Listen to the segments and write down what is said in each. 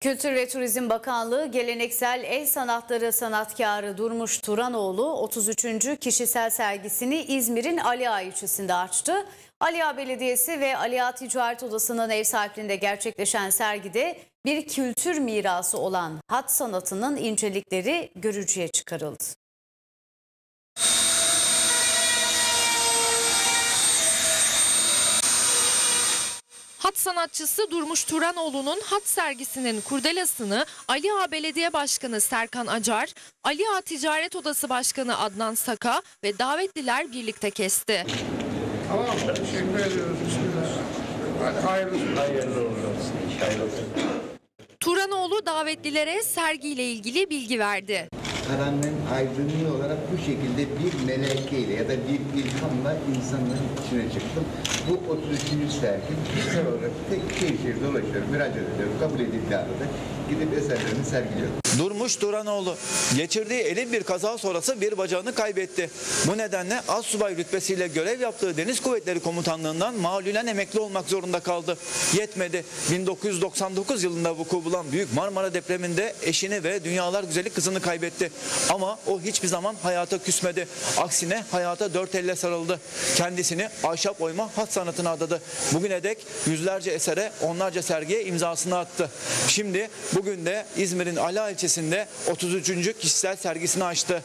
Kültür ve Turizm Bakanlığı geleneksel el sanatları sanatkarı Durmuş Turanoğlu 33. kişisel sergisini İzmir'in Aliağa ilçesinde açtı. Aliağa Belediyesi ve Aliağa Ticaret Odası'nın ev sahipliğinde gerçekleşen sergide bir kültür mirası olan hat sanatının incelikleri görücüye çıkarıldı. Sanatçısı Durmuş Turanoğlu'nun hat sergisinin kurdelasını Ali Ağa Belediye Başkanı Serkan Acar, Ali Ağa Ticaret Odası Başkanı Adnan Saka ve davetliler birlikte kesti. Tamam, teşekkür ediyoruz. Bismillah. Hadi hayırlısı. Turanoğlu davetlilere sergiyle ilgili bilgi verdi. Karanlığın aydınlığı olarak bu şekilde bir melekeyle ya da bir ilhamla insanların içine çıktım. Bu 33. sergi kişisel olarak tek şehir dolaşıyorum, müracaat ediyorum, kabul edildiği halde gidip eserlerimi sergiliyorum. Durmuş Duranoğlu geçirdiği elin bir kaza sonrası bir bacağını kaybetti. Bu nedenle astsubay rütbesiyle görev yaptığı Deniz Kuvvetleri Komutanlığından malulen emekli olmak zorunda kaldı. Yetmedi. 1999 yılında vuku bulan Büyük Marmara depreminde eşini ve dünyalar güzeli kızını kaybetti. Ama o hiçbir zaman hayata küsmedi. Aksine hayata dört elle sarıldı. Kendisini ahşap oyma hat sanatına adadı. Bugüne dek yüzlerce esere, onlarca sergiye imzasını attı. Şimdi bugün de İzmir'in Ala ilçesinde 33. kişisel sergisini açtı.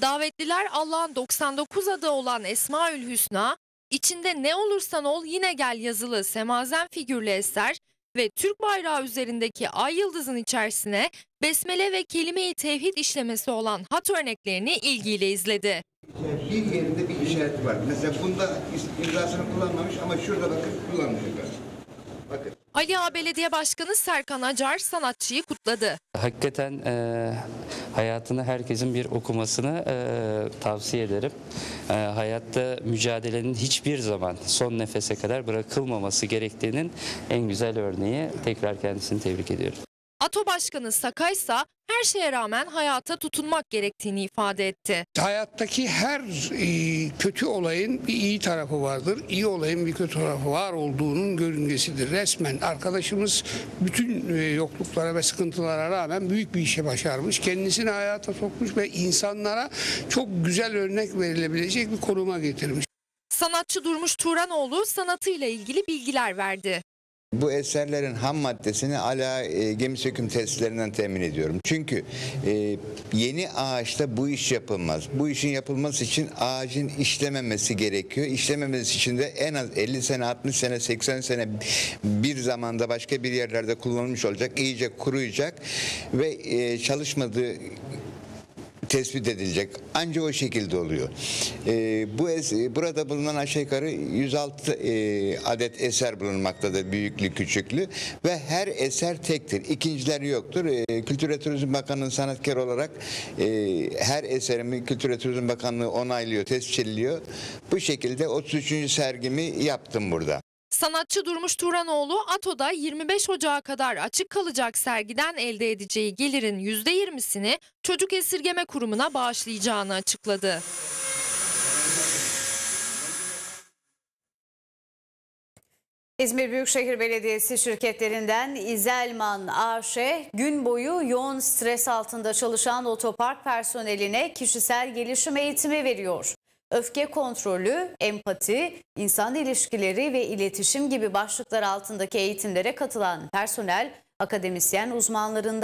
Davetliler Allah'ın 99 adı olan Esmaül Hüsna, içinde ne olursan ol yine gel yazılı semazen figürlü eser ve Türk bayrağı üzerindeki ay yıldızın içerisine besmele ve kelime-i tevhid işlemesi olan hat örneklerini ilgiyle izledi. Bir yerinde bir işareti var. Mesela bunda imzasını kullanmamış ama şurada bakın kullanmış. Bakın. Ali Ağa Belediye Başkanı Serkan Acar sanatçıyı kutladı. Hakikaten e, hayatını herkesin bir okumasını e, tavsiye ederim. E, hayatta mücadelenin hiçbir zaman son nefese kadar bırakılmaması gerektiğinin en güzel örneği. Tekrar kendisini tebrik ediyorum. ATO Başkanı Sakay ise her şeye rağmen hayata tutunmak gerektiğini ifade etti. Hayattaki her e, kötü olayın bir iyi tarafı vardır. İyi olayın bir kötü tarafı var olduğunun görüngesidir. Resmen arkadaşımız bütün e, yokluklara ve sıkıntılara rağmen büyük bir işe başarmış. Kendisini hayata sokmuş ve insanlara çok güzel örnek verilebilecek bir konuma getirmiş. Sanatçı Durmuş Turanoğlu sanatıyla ilgili bilgiler verdi. Bu eserlerin ham maddesini ala e, gemi söküm tesislerinden temin ediyorum. Çünkü e, yeni ağaçta bu iş yapılmaz. Bu işin yapılması için ağacın işlememesi gerekiyor. İşlememesi için de en az 50 sene, 60 sene, 80 sene bir zamanda başka bir yerlerde kullanılmış olacak. iyice kuruyacak ve e, çalışmadığı tespit edilecek. Ancak o şekilde oluyor. Ee, bu es- burada bulunan aşağı yukarı 106 e, adet eser bulunmaktadır büyüklü küçüklü ve her eser tektir. İkincileri yoktur. Ee, Kültür ve Turizm Bakanlığı sanatkar olarak e, her eserimi Kültür ve Turizm Bakanlığı onaylıyor, tescilliyor. Bu şekilde 33. sergimi yaptım burada. Sanatçı Durmuş Turanoğlu ATO'da 25 Ocağı kadar açık kalacak sergiden elde edeceği gelirin %20'sini Çocuk Esirgeme Kurumu'na bağışlayacağını açıkladı. İzmir Büyükşehir Belediyesi şirketlerinden İzelman AŞ gün boyu yoğun stres altında çalışan otopark personeline kişisel gelişim eğitimi veriyor. Öfke kontrolü, empati, insan ilişkileri ve iletişim gibi başlıklar altındaki eğitimlere katılan personel akademisyen uzmanlarından